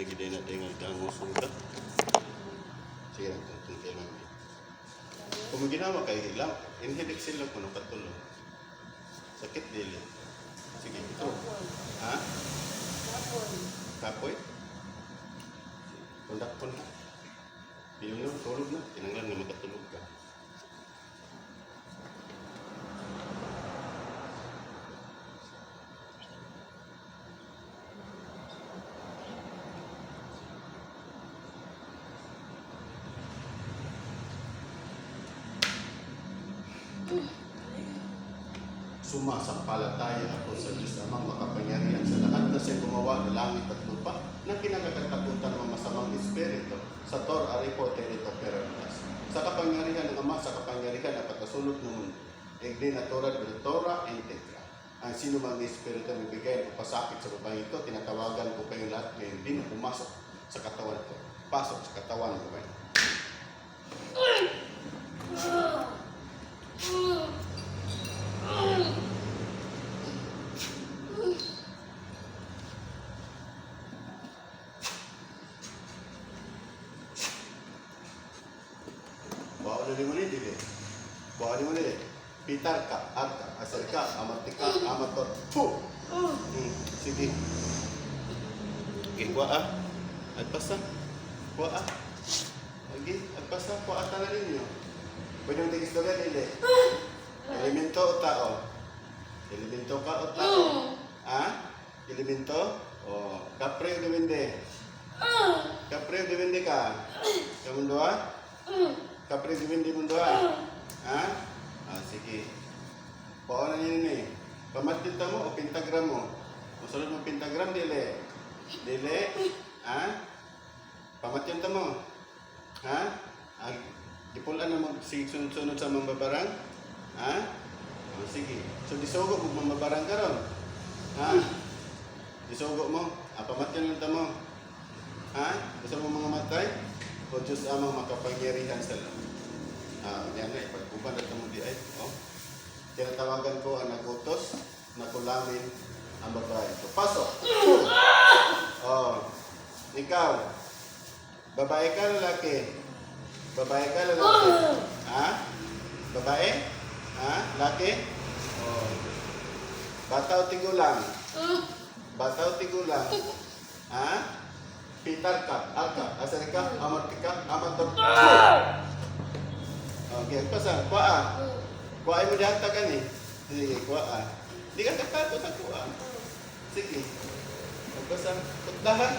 Kinagiday na tayo nga dangos ka. Sige lang, tuntunti lang. Kung ginawa kayo, ilang, inhibik sila kung nakatulong. Sakit dili. Sige, ito. Ha? Kapoy? Kundak po na. Yung lang, tulog na. Kinanglan na makatulog ka. Sumasampalataya ako sa Diyos namang makapangyarihan sa lahat na siya gumawa ng langit at lupa na kinakatakutan ng masamang espiritu sa Tor Aripo Terito Peramitas. Sa kapangyarihan ng Ama, sa kapangyarihan na patasulot ng mundo, Egdi Natura de Tora Integra. Ang sino mang espiritu na bigay o pasakit sa babae ito, tinatawagan ko kayo lahat ngayon, na pumasok sa katawan ko. Pasok sa katawan ko ngayon. Bawa na mo ni dili. Bawa ni mo ni. Pitar ka, arka, asal ka, amatika, amator. Pu! Hmm, sige. Okay, kuha ah. Agpasa. Kuha ah. Lagi, agpasa. Kuha ata na ninyo. Pwede mong tigis doon dili. Elemento o tao? Elemento ka o tao? Ha? Elemento? O, kapre o depende? Kapre o depende ka? Kamundo ah? Kapre dipindi mo doon. Ha? Ah, sige. Paano yun eh? Pamatit mo o pentagram mo? Masunod mo pentagram, dili. Dili. Ha? Pamatit mo. Ha? Ah, ipulan na sunod-sunod sa mambabarang? Ha? Oh, sige. So disugo mo mambabarang ka ron. Ha? Disugo mo. Ah, pamatin lang mo. Ha? Gusto mo mga matay? O Diyos amang makapangyarihan sa lahat. Ah, yan na, ipagkuban at mo di ay. Oh. Tinatawagan ko ang nagutos na kulamin ang babae. So, pasok! Oh. Ikaw, babae ka lalaki? Babae ka lalaki? Ha? Babae? Ha? Laki? Oh. Bata o tigulang? Bata o tigulang? Ha? Pitar ka, alka, asal ka, amat ka, amat ka. Okay, pasa, kuha ah. Kuha mo diyan tagan eh. Sige, kuha ah. Di ka takot sa kuha. Sige. Pagpasa, putdahan.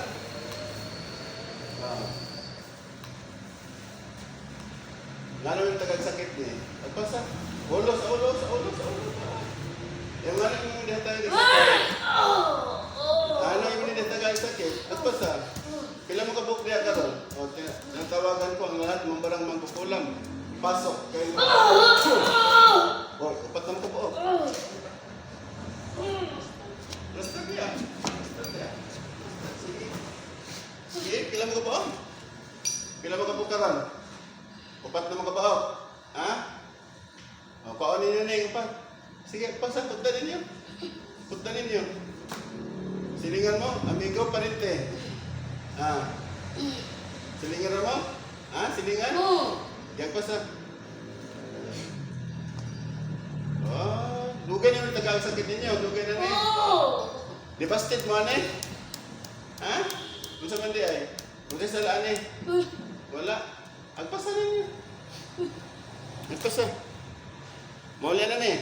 Ah. Lalo yung tagal sakit ni. Pagpasa, ulo sa ulo, sa ulo, sa ulo. Yung ano yung hindi tayo sakit. Ano yung hindi tagal sakit? Pagpasa, pila mo kabuk diya karon? O, tin- tinatawagan ko ang lahat ng barang mangkukulam. Pasok kayo. O, upat na mo ko Basta kaya. Basta. Sige. Sige, pila mo ka Pila mo ka karon? Upat na mo ka Ha? O, paon ninyo na yung upat. Sige, pasa, punta ninyo. Punta ninyo. Silingan mo, amigo, parente. Ah. Silingan mo? Ha? Silingan? Yan pa dugay na yung tagal sakit ninyo. Dugay na rin. Di busted mo, ane? Ha? Kung sa mandi ay? Kung sa salaan eh? Wala. Agpasa na niyo. Agpasa. Mauli na ni.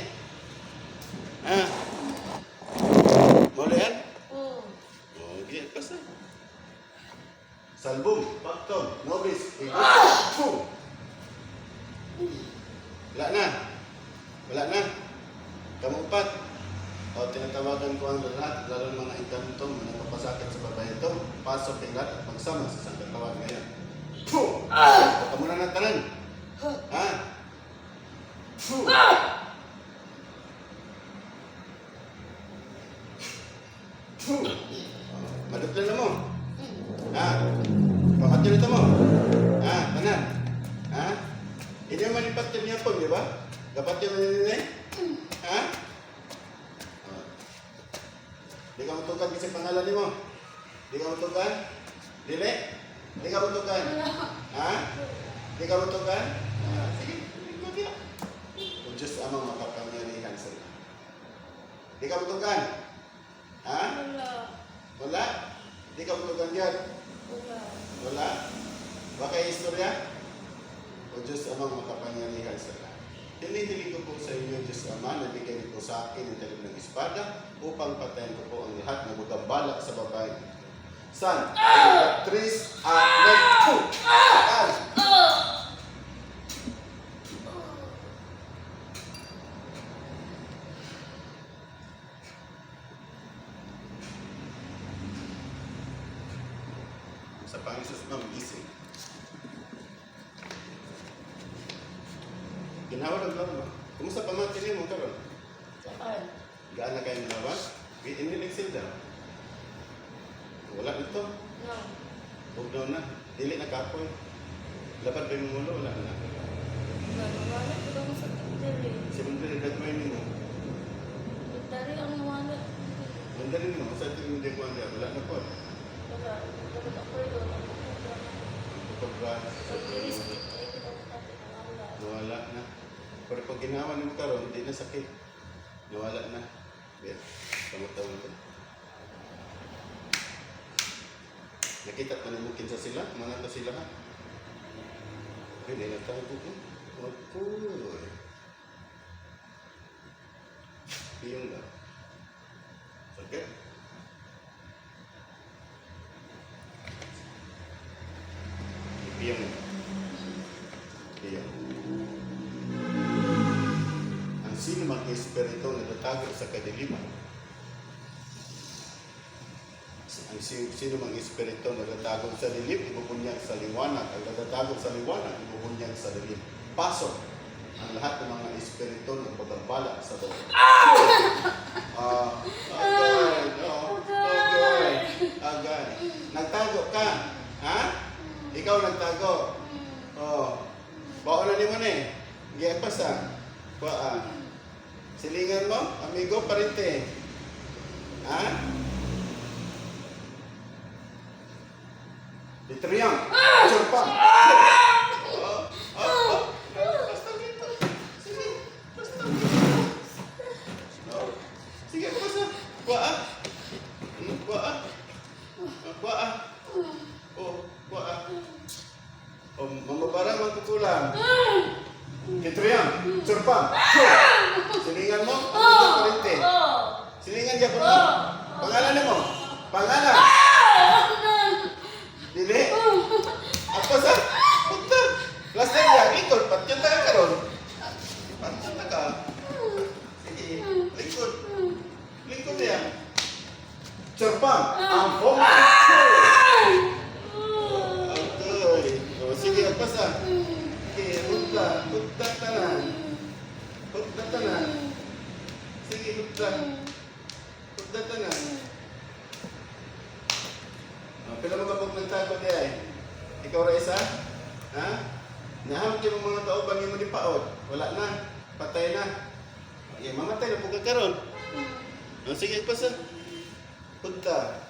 Ha? Mauli yan? Oh, okay. Agpasa. Salbum, Pakton, Nobis, Igos, Boom! Wala na. Wala na. Kamupat. O tinatawagan ko ang lahat, lalo ng mga inkanto na napapasakit sa babae ito. Kay lahat at magsama sa isang katawan ngayon. Puh! Huwag ka muna ng tanan. Ha? Puh! Puh! Madutlan na mo. Ha? Pakatulito mo. Ha? Tanan. Ha? Ini yung manipatid niya po, di ba? Dapat yung manipatid Ha? Oh. Di ka matukan kasi pangalan ni mo. Di ka matukan? Dili? Di ka butugan? Ha? Di ka butugan? Ah, sige, niya. O Diyos amang makapangyarihan sa iyo. Di ka butugan? Ha? Wala. Wala? Di ka butugan yan? Wala. Wala? Baka istorya? O Diyos amang makapangyarihan sa lahat. Hinihiling ko po sa inyo, Diyos Ama, na bigyan niyo po sa akin ng talim ng espada upang patayin ko po ang lahat na magabala sa babae. San, Tris, at Nagpo! Saan? Sa Panginoon ma'am, gising. Ginawa ng mo. Kumusta pa man mo karon? Saan? Gaan na kayo lawan? Inilig sila. Wala nito. No. Huwag daw na. Dili na kapoy. Lapad ba yung mulo? Wala na. Wala. Wala. Mo sa tindari. Si Mandali, dagmay ni mo. Tindari ang wala. Mandali mo, sa ito hindi ko anda. Wala na po. Wala. Dapat ako yun. Pagka, Pag i-riskit, ay kita mo natin ang wala. nawala na. Pero pag ginawa mo karon, hindi na sakit. Nawala na. Bien, tama-tama ko. Nakita pa ni mo kinsa sila? Mga ta sila na tayo ko. Apoy. Piyong lang. Sakit. Piyong. Piyong. Ang sino mang espiritu na natago sa kadiliman. Ang sino, mang espiritu na natago sa dilim, ibubunyag sa liwanag. Ang nagtatagog sa liwanag, ibubunyag sa dilim. Pasok ang lahat ng mga espiritu na pagbabala sa bawat. Ah, agad, oh, agad, agad. Nagtago ka, ha? Ikaw nagtago. Oh, baon na ni mo ni. Giya pa sa. Ba, silingan mo, amigo, parente. Ha? Litriang. Churpa. Oh, oh, oh. Basta dito. Sige, basta. Oh. Sige, basta. Ba, ah. Hmm, Ba, ah. Ba, ah. Oh, ba, ah. Oh, mamabara man kukulang. Litriang. Churpa. Silingan mo, amigo, parente. Oh! Niya po mo. Pangalan mo. Pangalan. Dili. Apa sa? Punta. Last time niya, ikot. Patyan na ka karon. Patyan na ka. Sige. Likod. Likod niya. Chorpang. Ang bong. Okay. O, sige, apa sa? Sige, punta. Punta tanan. Punta tanan. Sige, punta. Punta tanan. Oh, pero magabog ng tago di ay. Ikaw ra isa? Ha? Nahamot yung mga kauban yung di paod. Wala na. Patay na. Okay, mamatay na po ka karon. Oh, sige, pasa. Punta.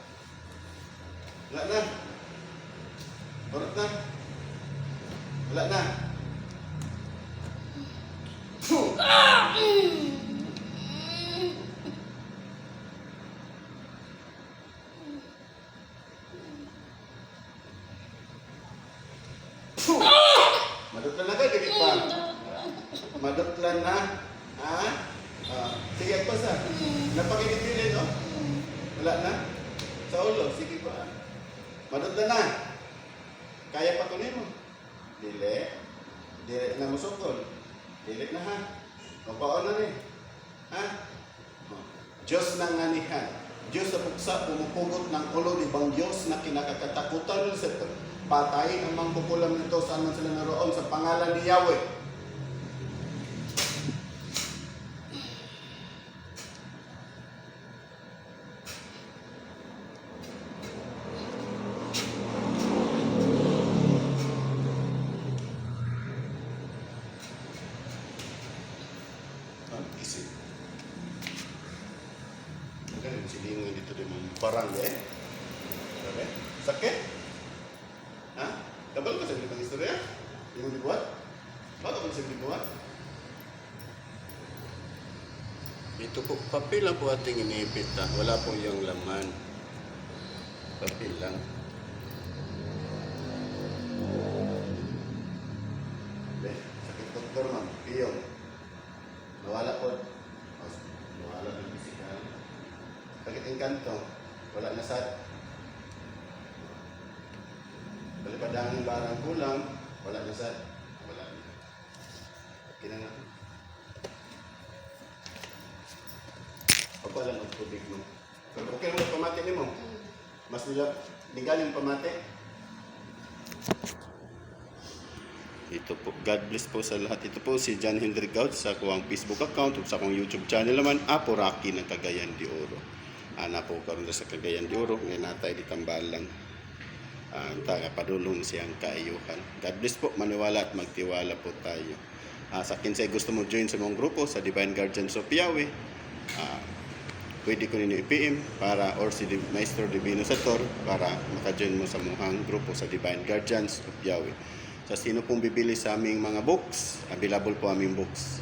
Wala na. Orot na. Wala na. Puh! Puh! Madutlan na ka, dili pa. Madutlan na. Ha? Ah, sige, pasa. Napakinitilin, no? Wala na? Sa ulo, sige pa. Madutlan na. Kaya pa kunin mo. Dili. Dili na musukol. Dili na ha. Mabaon na ni. Ha? Oh. Diyos ng ganihan. Diyos na puksa, pumupugot ng ulo ni Bang Diyos na kinakakatakutan sa patay ang mga kukulam nito saan man sila naroon sa pangalan ni Yahweh. Isip. Ganun silingan dito din mga barang eh. Bago mo sa bibuhat? Ito po, papila po ating inipit ha. Ah. Wala po yung laman. Papel lang. Be, sakit doktor ma'am. Piyo. Nawala po. Nawala po physical. Sakit yung kanto. Wala na sa... Balipad ang barang kulang. Wala na sa... Wala na. Okay na na. Pagwala ng tubig mo. Okay mo pamati ni mo. Mas nila legal yung pamati. Ito po, God bless po sa lahat. Ito po si John Henry Gaud sa kuwang Facebook account ug sa akong YouTube channel naman, Apo Rocky ng Cagayan de Oro. Ana po karon sa Cagayan de Oro, ngay natay di tambalan. Ah, taga padulong siyang kaayuhan. God bless po, maniwala at magtiwala po tayo. Ah, sa kinsay gusto mo join sa mong grupo sa Divine Guardians of Yahweh, ah, pwede ko ninyo i-PM para or si Maestro Divino Sator para maka-join mo sa muhang grupo sa Divine Guardians of Yahweh. Sa sino pong bibili sa aming mga books, available po aming books.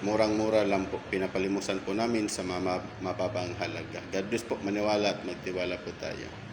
Murang-mura lang po, pinapalimusan po namin sa mama, mababang halaga. God bless po, maniwala at magtiwala po tayo.